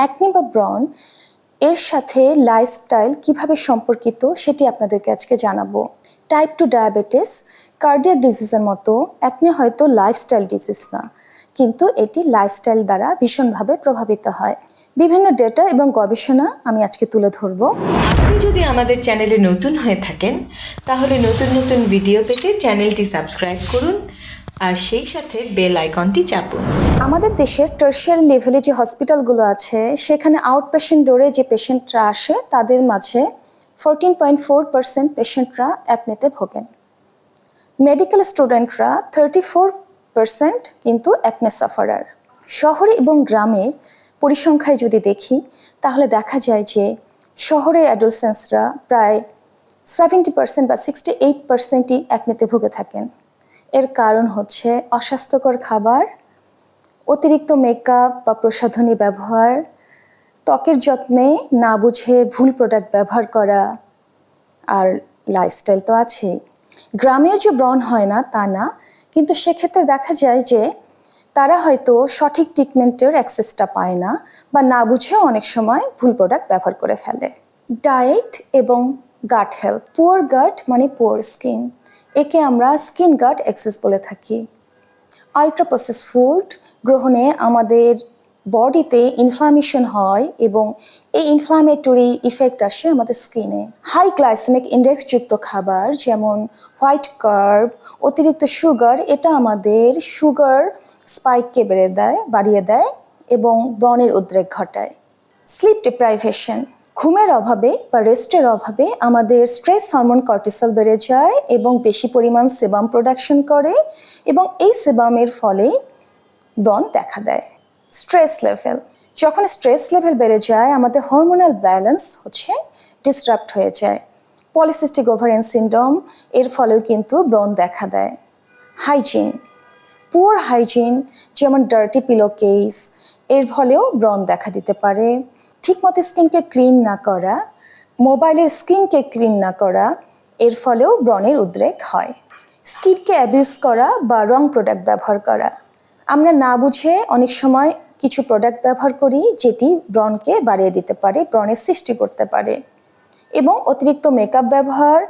Acne বা ব্রন এর সাথে লাইফস্টাইল কীভাবে সম্পর্কিত সেটি আপনাদেরকে আজকে জানাব। টাইপ টু ডায়াবেটিস কার্ডিয়াক ডিজিজের মতো অ্যাকনি হয়তো লাইফস্টাইল ডিজিজ না, কিন্তু এটি লাইফস্টাইল দ্বারা ভীষণভাবে প্রভাবিত হয়। বিভিন্ন ডেটা এবং গবেষণা আমি আজকে তুলে ধরবো। আপনি যদি আমাদের চ্যানেলে নতুন হয়ে থাকেন, তাহলে নতুন নতুন ভিডিও পেতে চ্যানেলটি সাবস্ক্রাইব করুন আর সেই সাথে বেল আইকনটি চাপুন। আমাদের দেশের টার্সিয়ারি লেভেলে যে হসপিটালগুলো আছে, সেখানে আউট পেশেন্ট ডোরে যে পেশেন্টরা আসে, তাদের মাঝে ফোরটিন পয়েন্ট ফোর পার্সেন্ট পেশেন্টরা অ্যাকনেতে ভোগেন। মেডিকেল স্টুডেন্টরা থার্টি ফোর পার্সেন্ট কিন্তু অ্যাকনে সাফারার শহরে এবং গ্রামের পরিসংখ্যায় যদি দেখি, তাহলে দেখা যায় যে শহরের অ্যাডোলসেন্সরা প্রায় সেভেন্টি পার্সেন্ট বা সিক্সটি এইট পার্সেন্টই অ্যাকনেতে ভুগে থাকেন। এর কারণ হচ্ছে অস্বাস্থ্যকর খাবার, অতিরিক্ত মেকআপ বা প্রসাধনী ব্যবহার, ত্বকের যত্নে না বুঝে ভুল প্রোডাক্ট ব্যবহার করা, আর লাইফস্টাইল তো আছেই। গ্রামেও যে ব্রণ হয় না, তা না, কিন্তু সেক্ষেত্রে দেখা যায় যে তারা হয়তো সঠিক ট্রিটমেন্টের অ্যাক্সেসটা পায় না বা না বুঝেও অনেক সময় ভুল প্রোডাক্ট ব্যবহার করে ফেলে। ডায়েট এবং গাট হেলথ পুয়ার গাট মানে পুয়ার স্কিন একে আমরা স্কিন গার্ড অ্যাক্সেস বলে থাকি। আলট্রা প্রসেস ফুড গ্রহণে আমাদের বডিতে ইনফ্লামেশন হয় এবং এই ইনফ্লামেটরি ইফেক্ট আসে আমাদের স্কিনে হাই গ্লাইসেমিক ইন্ডেক্সযুক্ত খাবার যেমন হোয়াইট কার্ব অতিরিক্ত সুগার এটা আমাদের সুগার স্পাইককে বেড়ে দেয়, বাড়িয়ে দেয় এবং ব্রণের উদ্রেক ঘটায়। স্লিপ ডিপ্রাইভেশন ঘুমের অভাবে বা রেস্টের অভাবে আমাদের স্ট্রেস হরমোন কর্টিসল বেড়ে যায় এবং বেশি পরিমাণ সেবাম প্রোডাকশন করে এবং এই সেবামের ফলে ব্রণ দেখা দেয়। স্ট্রেস লেভেল যখন স্ট্রেস লেভেল বেড়ে যায়, আমাদের হরমোনাল ব্যালেন্স হচ্ছে ডিস্টার্ব হয়ে যায়। পলিসিস্টিক ওভারিয়ান সিন্ড্রোম এর ফলেও কিন্তু ব্রণ দেখা দেয়। হাইজিন পুয়ার হাইজিন যেমন ডার্টি পিলো কেস এর ফলেও ব্রণ দেখা দিতে পারে। ঠিকমতো স্কিনকে ক্লিন না করা, মোবাইলের স্কিনকে ক্লিন না করা, এর ফলেও ব্রণের উদ্রেক হয়। স্কিনকে অ্যাবিউজ করা বা রং প্রোডাক্ট ব্যবহার করা। আমরা না বুঝে অনেক সময় কিছু প্রোডাক্ট ব্যবহার করি যেটি ব্রণকে বাড়িয়ে দিতে পারে, ব্রণের সৃষ্টি করতে পারে। এবং অতিরিক্ত মেকআপ ব্যবহার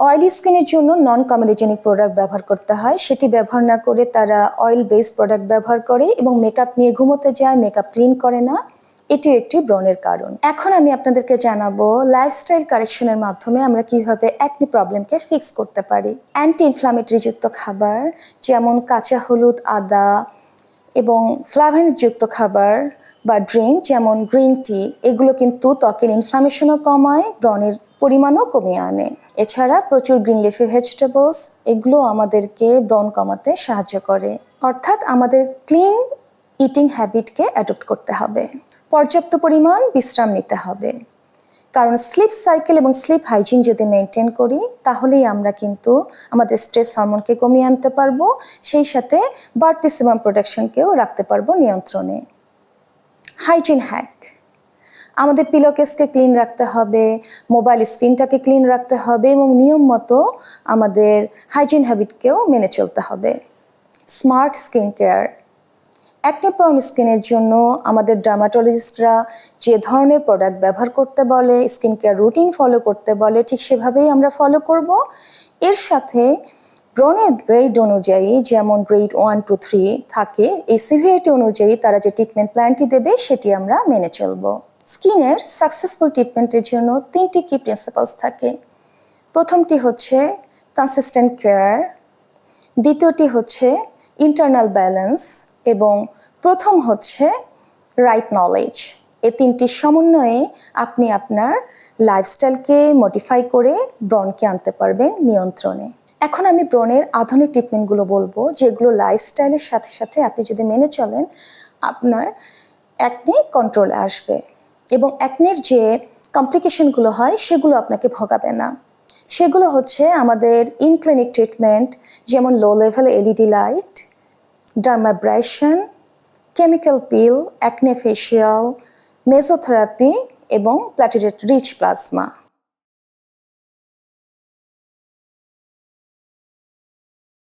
অয়েলি স্কিনের জন্য নন কমেডিজেনিক প্রোডাক্ট ব্যবহার করতে হয়। সেটি ব্যবহার না করে তারা অয়েল বেসড প্রোডাক্ট ব্যবহার করে এবং মেকআপ নিয়ে ঘুমোতে যায় মেকআপ ক্লিন করে না। এটিও একটি ব্রণের কারণ। এখন আমি আপনাদেরকে জানাব লাইফস্টাইল কারেকশনের মাধ্যমে আমরা কীভাবে একটি প্রবলেমকে ফিক্স করতে পারি। অ্যান্টি ইনফ্লামেটরি যুক্ত খাবার, যেমন কাঁচা হলুদ, আদা এবং ফ্লাভেনযুক্ত খাবার বা ড্রিঙ্ক যেমন গ্রিন টি এগুলো কিন্তু ত্বকের ইনফ্লামেশনও কমায়, ব্রণের পরিমাণও কমিয়ে আনে। এছাড়া প্রচুর গ্রিন লিফি ভেজিটেবলস এগুলো আমাদেরকে ব্রণ কমাতে সাহায্য করে। অর্থাৎ আমাদের ক্লিন ইটিং হ্যাবিটকে অ্যাডপ্ট করতে হবে। পর্যাপ্ত পরিমাণ বিশ্রাম নিতে হবে। কারণ স্লিপ সাইকেল এবং স্লিপ হাইজিন যদি মেনটেন করি, তাহলেই আমরা কিন্তু আমাদের স্ট্রেস হরমোনকে কমিয়ে আনতে পারব, সেই সাথে বাড়তি সিমাম প্রোডাকশনকেও রাখতে পারব নিয়ন্ত্রণে। হাইজিন হ্যাক আমাদের পিলোকেসকে ক্লিন রাখতে হবে মোবাইল স্ক্রিনটাকে ক্লিন রাখতে হবে এবং নিয়ম মতো আমাদের হাইজিন হ্যাবিটকেও মেনে চলতে হবে। Smart skin care acne prone স্কিনের জন্য আমাদের ডার্মাটোলজিস্টরা যে ধরনের প্রোডাক্ট ব্যবহার করতে বলে স্কিন কেয়ার রুটিন ফলো করতে বলে, ঠিক সেভাবেই আমরা ফলো করব। এর সাথে ব্রণের গ্রেড অনুযায়ী যেমন গ্রেড ওয়ান টু থ্রি থাকে, এই সিভিয়ারিটি অনুযায়ী তারা যে ট্রিটমেন্ট প্ল্যানটি দেবে সেটি আমরা মেনে চলব। স্কিনের সাকসেসফুল ট্রিটমেন্টের জন্য তিনটি কি প্রিন্সিপালস থাকে। প্রথমটি হচ্ছে কনসিস্টেন্ট কেয়ার দ্বিতীয়টি হচ্ছে ইন্টারনাল ব্যালেন্স এবং প্রথম হচ্ছে রাইট নলেজ এই তিনটি সমন্বয়ে আপনি আপনার লাইফস্টাইলকে মডিফাই করে ব্রণকে আনতে পারবেন নিয়ন্ত্রণে। এখন আমি ব্রণের আধুনিক ট্রিটমেন্টগুলো বলব, যেগুলো লাইফস্টাইলের সাথে সাথে আপনি যদি মেনে চলেন, আপনার অ্যাকনে কন্ট্রোলে আসবে। এবং অ্যাকনের যে কমপ্লিকেশনগুলো হয়, সেগুলো আপনাকে ভোগাবে না। সেগুলো হচ্ছে আমাদের ইনক্লিনিক ট্রিটমেন্ট যেমন low level LED light dermabrasion chemical peel acne facial mesotherapy এবং প্ল্যাটিলেট রিচ প্লাজমা